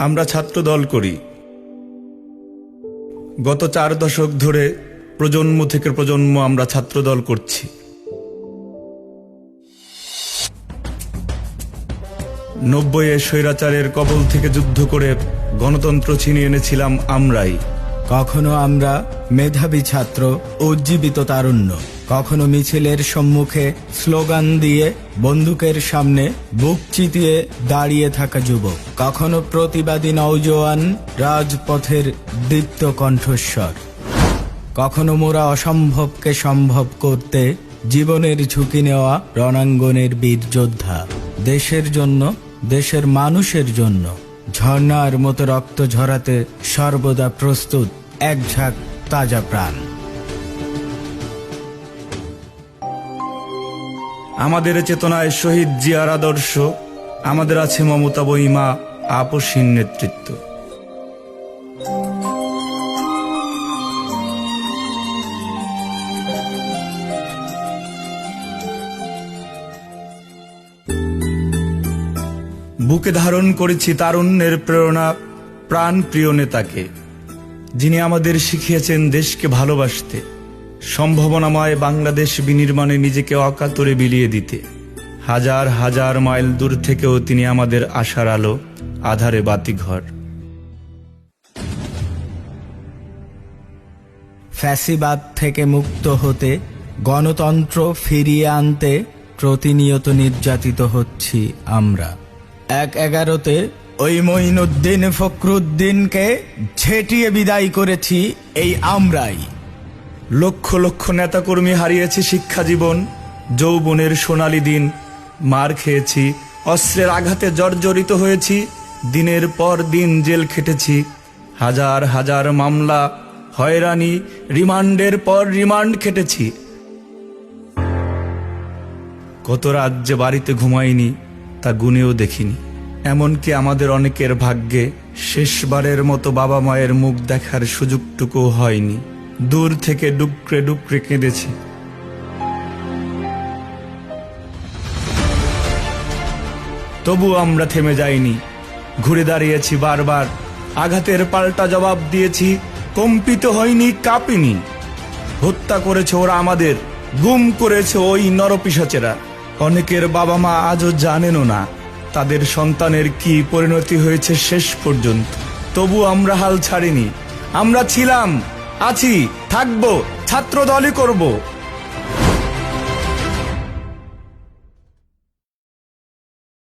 আমরা ছাত্র দল করি। গত চার দশক ধরে প্রজন্ম থেকে প্রজন্ম আমরা ছাত্র দল করছি। নব্বইয়ে স্বৈরাচারের কবল থেকে যুদ্ধ করে গণতন্ত্র ছিনিয়ে এনেছিলাম আমরাই। কখনো আমরা মেধাবী ছাত্র উজ্জীবিত তারুণ্য। কখনো মিছিলের সম্মুখে স্লোগান দিয়ে বন্দুকের সামনে বুক চিতিয়ে দাঁড়িয়ে থাকা যুবক। কখনো প্রতিবাদী নৌজওয়ান রাজপথের দীপ্ত কণ্ঠস্বর। কখনো মোরা অসম্ভবকে সম্ভব করতে জীবনের ঝুঁকি নেওয়া রণাঙ্গনের বীর যোদ্ধা। দেশের জন্য, দেশের মানুষের জন্য ঝর্ণার মতো রক্ত ঝরাতে সর্বদা প্রস্তুত এক ঝাঁক তাজা প্রাণ। আমাদের চেতনায় শহীদ জিয়ার আদর্শ, আমাদের আছে মমতা বইমা আপসীন নেতৃত্ব। বুকে ধারণ করেছি তারুণ্যের প্রেরণা প্রাণ প্রিয় নেতাকে, যিনি আমাদের শিখিয়েছেন দেশকে ভালোবাসতে। সম্ভাবনাময় বাংলাদেশ বিনির্মাণে নিজেকে অকাতরে বিলিয়ে দিতে। হাজার হাজার মাইল দূর থেকেও তিনি আমাদের আশার আলো, আধারে বাতিঘর। ফ্যাসিবাদ থেকে মুক্ত হতে, গণতন্ত্র ফিরিয়ে আনতে প্রতিনিয়ত নির্যাতিত হচ্ছি আমরা। এক এগারোতে ওই মঈনুদ্দিন ফখরুদ্দিনকে ঝেঁটিয়ে বিদায় করেছি এই আমরাই। লক্ষ লক্ষ নেতাকর্মী হারিয়েছি শিক্ষা জীবন, যৌবনের সোনালী দিন, মার খেয়েছি, অস্ত্রের আঘাতে জর্জরিত হয়েছি, দিনের পর দিন জেল খেটেছি, হাজার হাজার মামলা, হয়রানি, রিমান্ডের পর রিমান্ড খেটেছি। কত রাত যে বাড়িতে ঘুমাইনি, তা গুনেও দেখিনি। এমনকি আমাদের অনেকের ভাগ্যে শেষবারের মতো বাবা মায়ের মুখ দেখার সুযোগটুকু হয়নি। দূর থেকে ডুকরে ডুকরে কেঁদেছি। তবু আমরা থেমে যাইনি। ঘুরে দাঁড়িয়েছি বারবার। আঘাতের পাল্টা জবাব দিয়েছি, কম্পিত হয়নি, কাঁপিনি। হত্যা করেছে ওরা আমাদের, গুম করেছে ওই নরপিসাচেরা অনেকের বাবা মা আজও জানেনও না তাদের সন্তানের কি পরিণতি হয়েছে শেষ পর্যন্ত। তবু আমরা হাল ছাড়িনি। আমরা ছিলাম। আছি থাকব ছাত্রদলই করব।